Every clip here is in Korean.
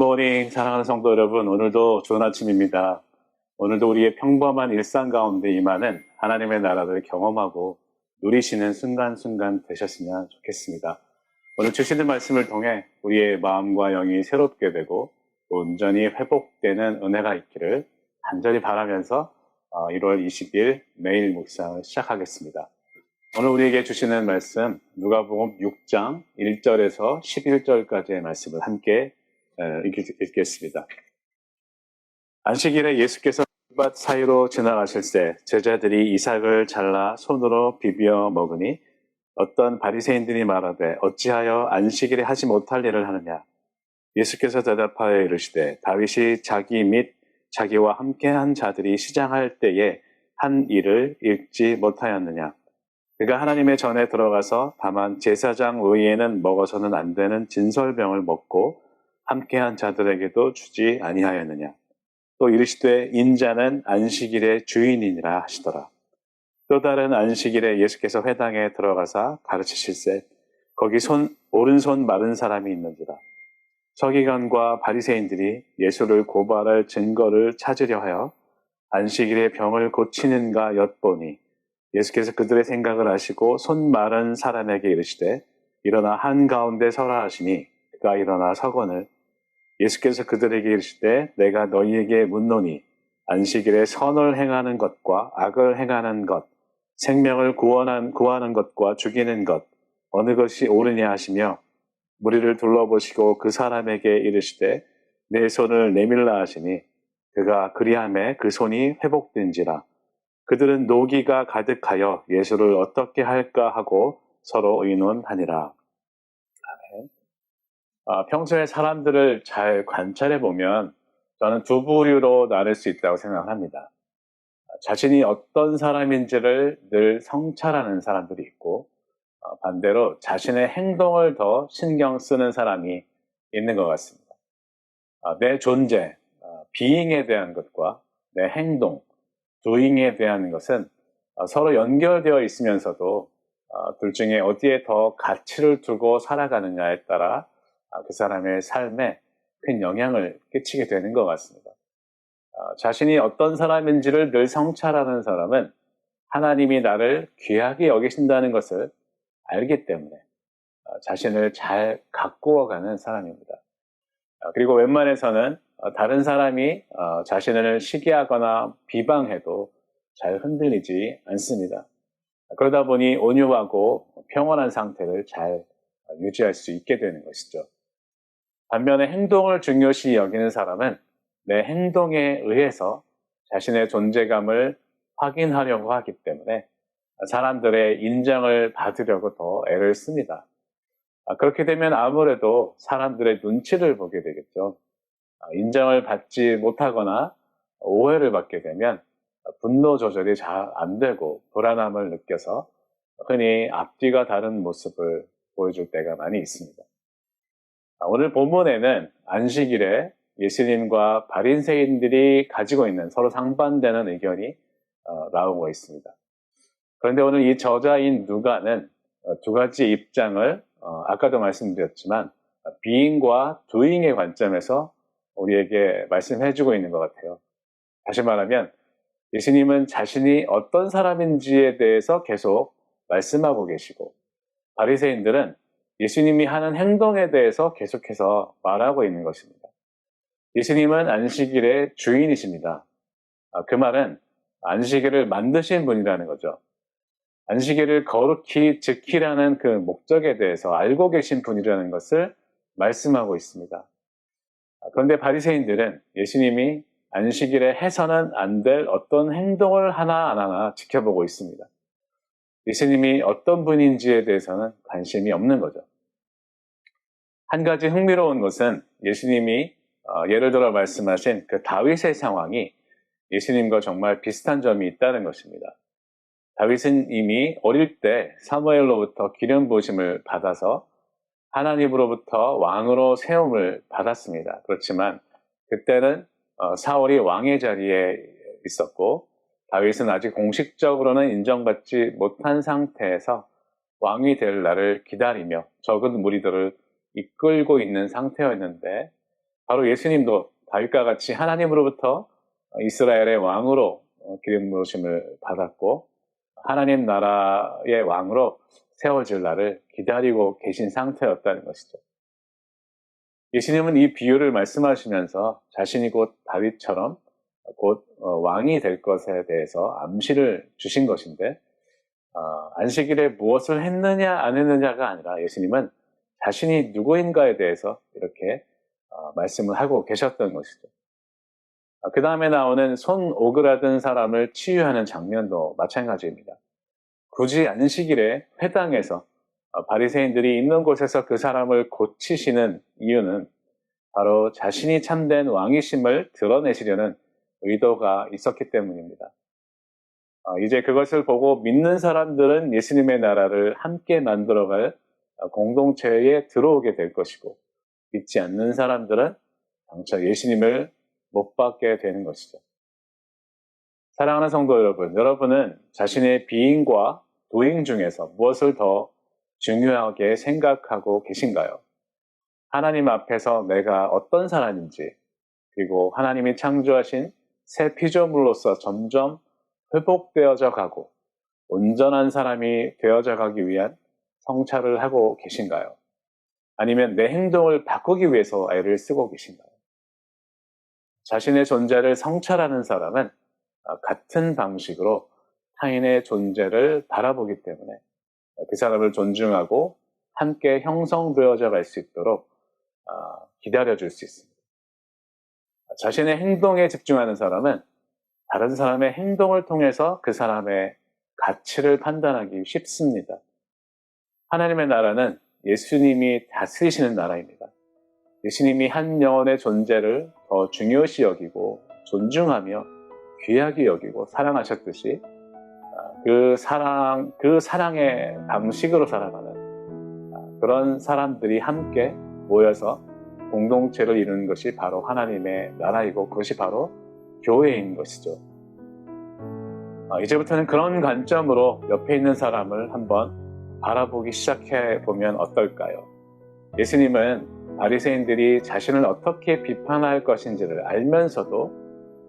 굿모닝 사랑하는 성도 여러분 오늘도 좋은 아침입니다. 오늘도 우리의 평범한 일상 가운데 임하는 하나님의 나라를 경험하고 누리시는 순간순간 되셨으면 좋겠습니다. 오늘 주시는 말씀을 통해 우리의 마음과 영이 새롭게 되고 온전히 회복되는 은혜가 있기를 간절히 바라면서 1월 20일 매일 묵상을 시작하겠습니다. 오늘 우리에게 주시는 말씀 누가복음 6장 1절에서 11절까지의 말씀을 함께 읽겠습니다. 안식일에 예수께서 밭 사이로 지나가실 때 제자들이 이삭을 잘라 손으로 비벼 먹으니 어떤 바리새인들이 말하되 어찌하여 안식일에 하지 못할 일을 하느냐 예수께서 대답하여 이르시되 다윗이 자기 및 자기와 함께한 자들이 시장할 때에 한 일을 읽지 못하였느냐 그가 하나님의 전에 들어가서 다만 제사장 외에는 먹어서는 안 되는 진설병을 먹고 함께한 자들에게도 주지 아니하였느냐? 또 이르시되 인자는 안식일의 주인이니라 하시더라. 또 다른 안식일에 예수께서 회당에 들어가사 가르치실세 거기 손 오른손 마른 사람이 있는지라. 서기관과 바리새인들이 예수를 고발할 증거를 찾으려 하여 안식일에 병을 고치는가 엿보니 예수께서 그들의 생각을 아시고 손 마른 사람에게 이르시되 일어나 한 가운데 서라 하시니 그가 일어나 서거늘 예수께서 그들에게 이르시되 내가 너희에게 묻노니 안식일에 선을 행하는 것과 악을 행하는 것 생명을 구원한, 구하는 것과 죽이는 것 어느 것이 옳으냐 하시며 무리를 둘러보시고 그 사람에게 이르시되 내 손을 내밀라 하시니 그가 그리함에 그 손이 회복된지라 그들은 노기가 가득하여 예수를 어떻게 할까 하고 서로 의논하니라. 아, 평소에 사람들을 잘 관찰해 보면 저는 두 부류로 나눌 수 있다고 생각합니다. 자신이 어떤 사람인지를 늘 성찰하는 사람들이 있고 어, 반대로 자신의 행동을 더 신경 쓰는 사람이 있는 것 같습니다. 아, 내 존재, 비잉에 대한 것과 내 행동, doing에 대한 것은 어, 서로 연결되어 있으면서도 어, 둘 중에 어디에 더 가치를 두고 살아가느냐에 따라 그 사람의 삶에 큰 영향을 끼치게 되는 것 같습니다. 자신이 어떤 사람인지를 늘 성찰하는 사람은 하나님이 나를 귀하게 여기신다는 것을 알기 때문에 어, 자신을 잘 가꾸어가는 사람입니다. 어, 그리고 웬만해서는 어, 다른 사람이 자신을 시기하거나 비방해도 잘 흔들리지 않습니다. 그러다 보니 온유하고 평온한 상태를 잘 유지할 수 있게 되는 것이죠. 반면에 행동을 중요시 여기는 사람은 내 행동에 의해서 자신의 존재감을 확인하려고 하기 때문에 사람들의 인정을 받으려고 더 애를 씁니다. 아, 그렇게 되면 아무래도 사람들의 눈치를 보게 되겠죠. 아, 인정을 받지 못하거나 오해를 받게 되면 분노 조절이 잘 안 되고 불안함을 느껴서 흔히 앞뒤가 다른 모습을 보여줄 때가 많이 있습니다. 아, 오늘 본문에는 안식일에 예수님과 바린새인들이 가지고 있는 서로 상반되는 의견이 어, 나오고 있습니다. 그런데 오늘 이 저자인 누가는 어, 두 가지 입장을 어, 아까도 말씀드렸지만 비인과 두잉의 관점에서 우리에게 말씀해주고 있는 것 같아요. 다시 말하면 예수님은 자신이 어떤 사람인지에 대해서 계속 말씀하고 계시고 바리새인들은 예수님이 하는 행동에 대해서 계속해서 말하고 있는 것입니다. 예수님은 안식일의 주인이십니다. 아, 그 말은 안식일을 만드신 분이라는 거죠. 안식일을 거룩히 지키라는 그 목적에 대해서 알고 계신 분이라는 것을 말씀하고 있습니다. 그런데 바리새인들은 예수님이 안식일에 해서는 안 될 어떤 행동을 하나 안 하나 지켜보고 있습니다. 예수님이 어떤 분인지에 대해서는 관심이 없는 거죠. 한 가지 흥미로운 것은 예수님이 어, 예를 들어 말씀하신 그 다윗의 상황이 예수님과 정말 비슷한 점이 있다는 것입니다. 다윗은 이미 어릴 때 사무엘로부터 기름 부심을 받아서 하나님으로부터 왕으로 세움을 받았습니다. 그렇지만 그때는 어, 사울이 왕의 자리에 있었고 다윗은 아직 공식적으로는 인정받지 못한 상태에서 왕이 될 날을 기다리며 적은 무리들을 이끌고 있는 상태였는데 바로 예수님도 다윗과 같이 하나님으로부터 이스라엘의 왕으로 어, 기름 부으심을 받았고 하나님 나라의 왕으로 세워질 날을 기다리고 계신 상태였다는 것이죠. 예수님은 이 비유를 말씀하시면서 자신이 곧 다윗처럼 곧 어, 왕이 될 것에 대해서 암시를 주신 것인데 어, 안식일에 무엇을 했느냐 안 했느냐가 아니라 예수님은 자신이 누구인가에 대해서 이렇게 어, 말씀을 하고 계셨던 것이죠. 그 다음에 나오는 손 오그라든 사람을 치유하는 장면도 마찬가지입니다. 굳이 안식일에 회당에서 바리새인들이 있는 곳에서 그 사람을 고치시는 이유는 바로 자신이 참된 왕이심을 드러내시려는 의도가 있었기 때문입니다. 어, 이제 그것을 보고 믿는 사람들은 예수님의 나라를 함께 만들어갈 공동체에 들어오게 될 것이고 믿지 않는 사람들은 장차 예수님을 못 받게 되는 것이죠. 사랑하는 성도 여러분, 여러분은 자신의 비인과 도인 중에서 무엇을 더 중요하게 생각하고 계신가요? 하나님 앞에서 내가 어떤 사람인지, 그리고 하나님이 창조하신 새 피조물로서 점점 회복되어져 가고 온전한 사람이 되어져 가기 위한 성찰을 하고 계신가요? 아니면 내 행동을 바꾸기 위해서 애를 쓰고 계신가요? 자신의 존재를 성찰하는 사람은 같은 방식으로 타인의 존재를 바라보기 때문에 그 사람을 존중하고 함께 형성되어져 갈 수 있도록 기다려 줄 수 있습니다. 자신의 행동에 집중하는 사람은 다른 사람의 행동을 통해서 그 사람의 가치를 판단하기 쉽습니다. 하나님의 나라는 예수님이 다스리시는 나라입니다. 예수님이 한 영혼의 존재를 더 중요시 여기고 존중하며 귀하게 여기고 사랑하셨듯이 아, 그 사랑, 그 사랑의 방식으로 살아가는 아, 그런 사람들이 함께 모여서 공동체를 이루는 것이 바로 하나님의 나라이고 그것이 바로 교회인 것이죠. 아, 이제부터는 그런 관점으로 옆에 있는 사람을 한번 바라보기 시작해 보면 어떨까요? 예수님은 바리새인들이 자신을 어떻게 비판할 것인지를 알면서도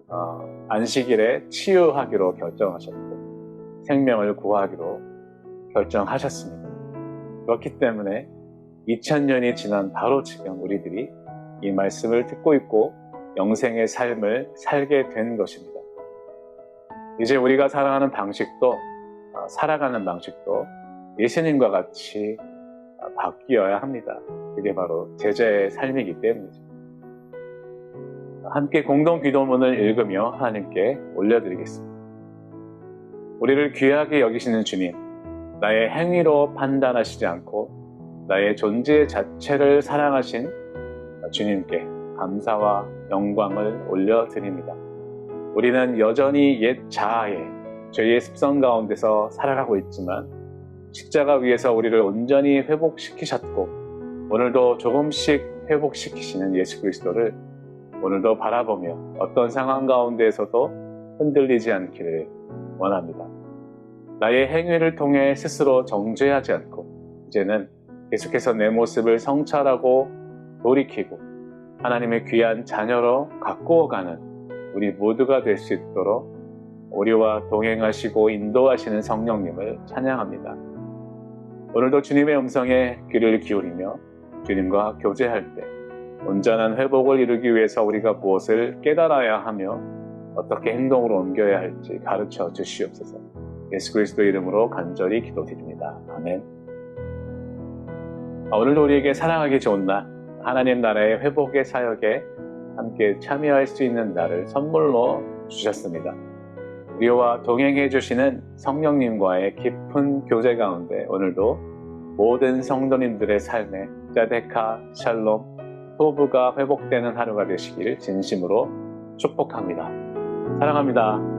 어, 안식일에 치유하기로 결정하셨고 생명을 구하기로 결정하셨습니다. 그렇기 때문에 2000년이 지난 바로 지금 우리들이 이 말씀을 듣고 있고 영생의 삶을 살게 된 것입니다. 이제 우리가 살아가는 방식도 어, 살아가는 방식도 예수님과 같이 어, 바뀌어야 합니다. 그게 바로 제자의 삶이기 때문이죠. 함께 공동 기도문을 읽으며 하나님께 올려드리겠습니다. 우리를 귀하게 여기시는 주님, 나의 행위로 판단하시지 않고 나의 존재 자체를 사랑하신 주님께 감사와 영광을 올려드립니다. 우리는 여전히 옛 자아에 죄의 습성 가운데서 살아가고 있지만 십자가 위에서 우리를 온전히 회복시키셨고 오늘도 조금씩 회복시키시는 예수 그리스도를 오늘도 바라보며 어떤 상황 가운데에서도 흔들리지 않기를 원합니다. 나의 행위를 통해 스스로 정죄하지 않고 이제는 계속해서 내 모습을 성찰하고 돌이키고 하나님의 귀한 자녀로 가꾸어 가는 우리 모두가 될 수 있도록 우리와 동행하시고 인도하시는 성령님을 찬양합니다. 오늘도 주님의 음성에 귀를 기울이며 주님과 교제할 때 온전한 회복을 이루기 위해서 우리가 무엇을 깨달아야 하며 어떻게 행동으로 옮겨야 할지 가르쳐 주시옵소서. 예수 그리스도 이름으로 간절히 기도드립니다. 아멘. 오늘도 우리에게 사랑하기 좋은 날, 하나님 나라의 회복의 사역에 함께 참여할 수 있는 날을 선물로 주셨습니다. 우리와 동행해 주시는 성령님과의 깊은 교제 가운데 오늘도 모든 성도님들의 삶에 짜데카, 샬롬, 토부가 회복되는 하루가 되시길 진심으로 축복합니다. 사랑합니다.